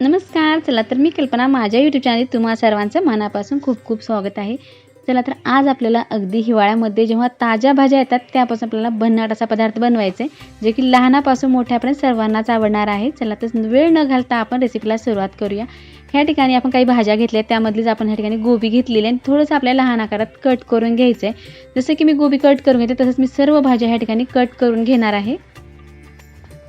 नमस्कार चला तर मी कल्पना माझ्या यूट्यूब चॅनल तुम्हा सर्वांचं मनापासून खूप खूप स्वागत आहे. चला तर आज आपल्याला अगदी हिवाळ्यामध्ये जेव्हा ताज्या भाज्या येतात त्यापासून आपल्याला भन्नाट असा पदार्थ बनवायचा आहे जे की लहानापासून मोठ्यापर्यंत सर्वांनाच आवडणार आहे. चला तर वेळ न घालता आपण रेसिपीला सुरुवात करूया. ह्या ठिकाणी आपण काही भाज्या घेतल्या त्यामधलीच आपण ह्या ठिकाणी गोबी घेतलेली आहे. आणि थोडंसं आपल्या लहान आकारात कट करून घ्यायचं आहे जसं की मी गोबी कट करून घेते तसंच मी सर्व भाज्या ह्या ठिकाणी कट करून घेणार आहे.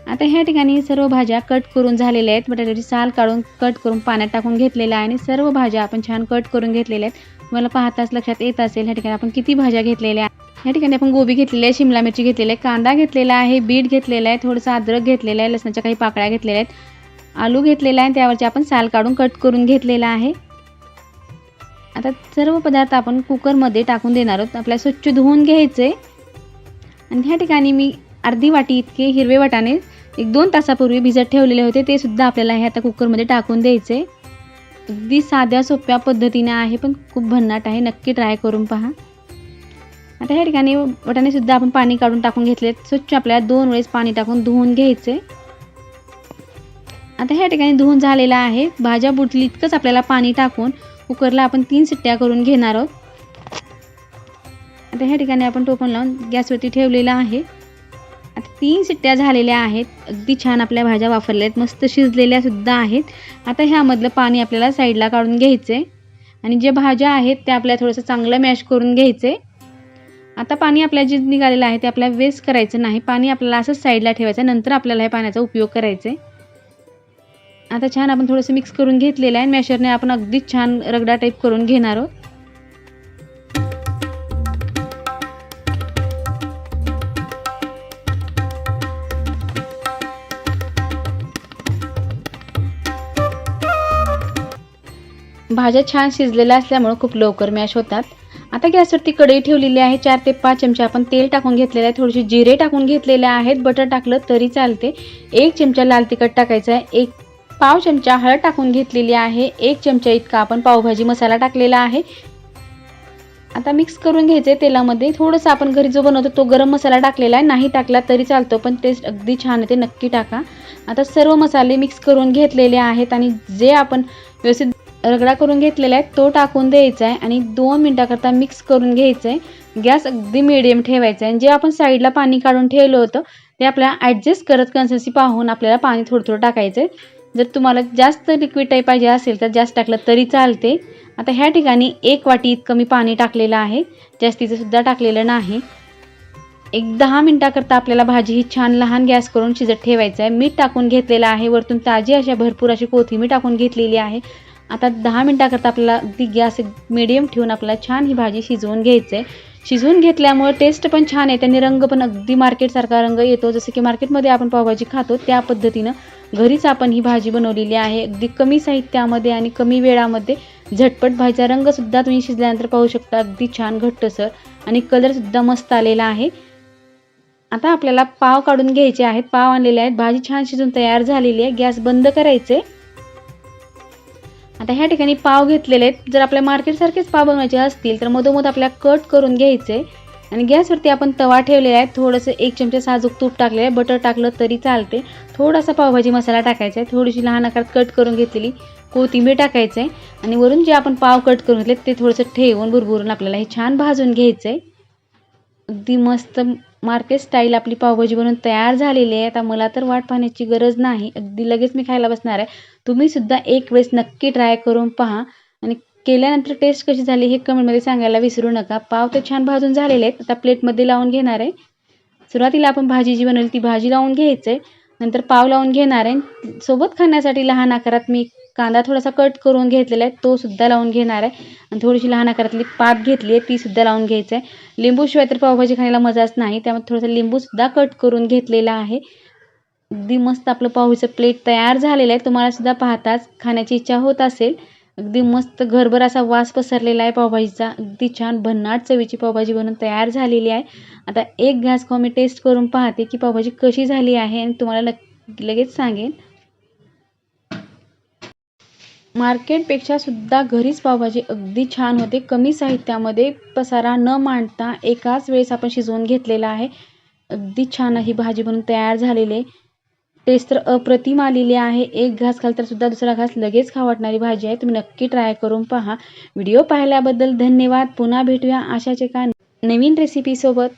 आता ह्या ठिकाणी सर्व भाज्या कट करून झालेल्या आहेत. बटाट्याची साल काढून कट करून पाण्यात टाकून घेतलेल्या आहे आणि सर्व भाज्या आपण छान कट करून घेतलेल्या आहेत. मला पाहताच लक्षात येत असेल ह्या ठिकाणी आपण किती भाज्या घेतलेल्या आहेत. ह्या ठिकाणी आपण गोबी घेतलेली आहे शिमला मिरची घेतलेली आहे कांदा घेतलेला आहे बीट घेतलेला आहे थोडंसं अद्रक घेतलेलं आहे लसणाच्या काही पाकळ्या घेतलेल्या आहेत. आलू घेतलेला आहे त्यावरची आपण साल काढून कट करून घेतलेला आहे. आता सर्व पदार्थ आपण कुकरमध्ये टाकून देणार आहोत. आपल्याला स्वच्छ धुवून घ्यायचे आणि ह्या ठिकाणी मी अर्धी वाटी इतके हिरवे वाटाणे एक दोन तासापूर्वी भिजत ठेवलेले होते ते सुद्धा आपल्याला हे आता कुकरमध्ये टाकून द्यायचे. अगदी साध्या सोप्या पद्धतीने आहे पण खूप भन्नाट आहे. नक्की ट्राय करून पहा. आता ह्या ठिकाणी वटाणेसुद्धा आपण पाणी काढून टाकून घेतले स्वच्छ आपल्याला दोन वेळेस पाणी टाकून धुवून घ्यायचे. आता ह्या ठिकाणी धुवून झालेला आहे. भाज्या बुटली इतकंच आपल्याला पाणी टाकून कुकरला आपण तीन सिट्ट्या करून घेणार आहोत. आता ह्या ठिकाणी आपण टोपण लावून गॅसवरती ठेवलेला आहे. तीन शिट्ट्या झालेल्या आहेत. अगदी छान आपल्या भाज्या वापरल्या आहेत. मस्त शिजलेल्या सुद्धा आहेत. आता ह्यामधलं पाणी आपल्याला साईडला काढून घ्यायचं आहे आणि जे भाज्या आहेत त्या आपल्याला थोडंसं चांगलं मॅश करून घ्यायचे आता पाणी आपल्या जे निघालेलं आहे ते आपल्याला वेस्ट करायचं नाही. पाणी आपल्याला असंच साईडला ठेवायचं. नंतर आपल्याला ह्या पाण्याचा उपयोग करायचा आहे आता छान आपण थोडंसं मिक्स करून घेतलेलं आहे. मॅशरने आपण अगदीच छान रगडा टाईप करून घेणार आहोत. भाज्या छान शिजलेल्या असल्यामुळं खूप लवकर मॅश होतात. आता गॅसवरती कढई ठेवलेली आहे चार ते पाच चमचे. आपण तेल टाकून घेतलेलं आहे थोडेसे जिरे टाकून घेतलेले आहेत. बटर टाकलं तरी चालते. एक चमचा लाल तिखट टाकायचं आहे. एक पाव चमचा हळद टाकून घेतलेली आहे. एक चमचा इतका आपण पावभाजी मसाला टाकलेला आहे. आता मिक्स करून घ्यायचे तेलामध्ये. थोडंसं आपण घरी जो बनवतो तो गरम मसाला टाकलेला आहे. नाही टाकला तरी चालतो पण टेस्ट अगदी छान येते. नक्की टाका. आता सर्व मसाले मिक्स करून घेतलेले आहेत आणि जे आपण व्यवस्थित रगडा करून घेतलेला आहे तो टाकून द्यायचा आहे आणि दोन मिनटाकरता मिक्स करून घ्यायचं आहे. गॅस अगदी मिडियम ठेवायचा आहे. आणि जे आपण साईडला पाणी काढून ठेवलं होतं ते आपल्याला ॲडजस्ट करत कन्सिस्टन्सी पाहून आपल्याला पाणी थोडं थोडं टाकायचं आहे. जर तुम्हाला जास्त लिक्विड टाईप पाहिजे असेल तर जास्त टाकलं तरी चालते. आता ह्या ठिकाणी एक वाटी इतकं मी पाणी टाकलेलं आहे. जास्तीचं सुद्धा टाकलेलं नाही. एक दहा मिनटाकरता आपल्याला भाजी ही छान लहान गॅस करून शिजत ठेवायचं आहे. मीठ टाकून घेतलेलं आहे. वरतून ताजी अशा भरपूर अशी कोथिंबीर टाकून घेतलेली आहे. आता दहा मिनटाकरता आपल्याला अगदी गॅस मिडियम ठेवून आपल्याला छान ही भाजी शिजवून घ्यायचं आहे. शिजवून घेतल्यामुळे टेस्ट पण छान आहे त्यांनी रंग पण अगदी मार्केटसारखा रंग येतो. जसं की मार्केटमध्ये आपण पावभाजी खातो त्या पद्धतीनं घरीच आपण ही भाजी बनवलेली आहे. अगदी कमी साहित्यामध्ये आणि कमी वेळामध्ये झटपट भाजीचा रंगसुद्धा तुम्ही शिजल्यानंतर पाहू शकता. अगदी छान घट्टसर आणि कलरसुद्धा मस्त आलेला आहे. आता आपल्याला पाव काढून घ्यायचे आहेत. पाव आणलेले आहेत. भाजी छान शिजून तयार झालेली आहे. गॅस बंद करायचे आता ह्या ठिकाणी पाव घेतलेले आहेत. जर आपल्या मार्केटसारखेच पाव बनवायचे असतील तर मधोमध आपल्याला कट करून घ्यायचे. आणि गॅसवरती आपण तवा ठेवलेला आहे. थोडंसं एक चमचा साजूक तूप टाकलेलं आहे. बटर टाकलं तरी चालते. थोडासा पावभाजी मसाला टाकायचा आहे. थोडीशी लहान आकारात कट करून घेतलेली कोथिंबीर टाकायचं आहे आणि वरून जे आपण पाव कट करून घेतले ते थोडंसं ठेवून भुरभुरून आपल्याला हे छान भाजून घ्यायचं आहे अगदी मस्त मार्केट स्टाईल आपली पावभाजी बनवून तयार झालेली आहे. आता मला तर वाट पाहण्याची गरज नाही. अगदी लगेच मी खायला बसणार आहे. तुम्हीसुद्धा एक वेळेस नक्की ट्राय करून पहा. आणि केल्यानंतर टेस्ट कशी झाली हे कमेंटमध्ये सांगायला विसरू नका. पाव तर छान भाजून झालेले आहेत. आता प्लेटमध्ये लावून घेणार आहे. सुरुवातीला आपण भाजी जी बनवली ती भाजी लावून घ्यायचं आहे नंतर पाव लावून घेणार आहे. सोबत खाण्यासाठी लहान आकारात मी कांदा थोडासा कट करून घेतलेला आहे तो सुद्धा लावून घेणार आहे. आणि थोडीशी लहान आकारातली पात घेतली आहे ती सुद्धा लावून घ्यायचं आहे. लिंबूशिवाय तर पावभाजी खायला मजाच नाही त्यामुळे थोडंसं लिंबूसुद्धा कट करून घेतलेला आहे. अगदी मस्त आपलं पावभाजीचं प्लेट तयार झालेलं आहे. तुम्हाला सुद्धा पाहताच खाण्याची इच्छा होत असेल. अगदी मस्त घरभर असा वास पसरलेला आहे पावभाजीचा. अगदी छान भन्नाट चवीची पावभाजी बनवून तयार झालेली आहे. आता एक घास खाऊ मी टेस्ट करून पाहते की पावभाजी कशी झाली आहे आणि तुम्हाला लगेच सांगेन. मार्केटपेक्षा सुद्धा घरीच पावभाजी अगदी छान होते. कमी साहित्यामध्ये पसारा न मांडता एकाच वेळेस आपण शिजवून घेतलेला आहे. अगदी छान ही भाजी बनून तयार झालेली आहे. टेस्ट तर अप्रतिम आलेली आहे. एक घास खाल तर सुद्धा दुसरा घास लगेच खा वाटणारी भाजी आहे. तुम्ही नक्की ट्राय करून पहा. व्हिडिओ पाहिल्याबद्दल धन्यवाद. पुन्हा भेटूया अशाच एका नवीन रेसिपीसोबत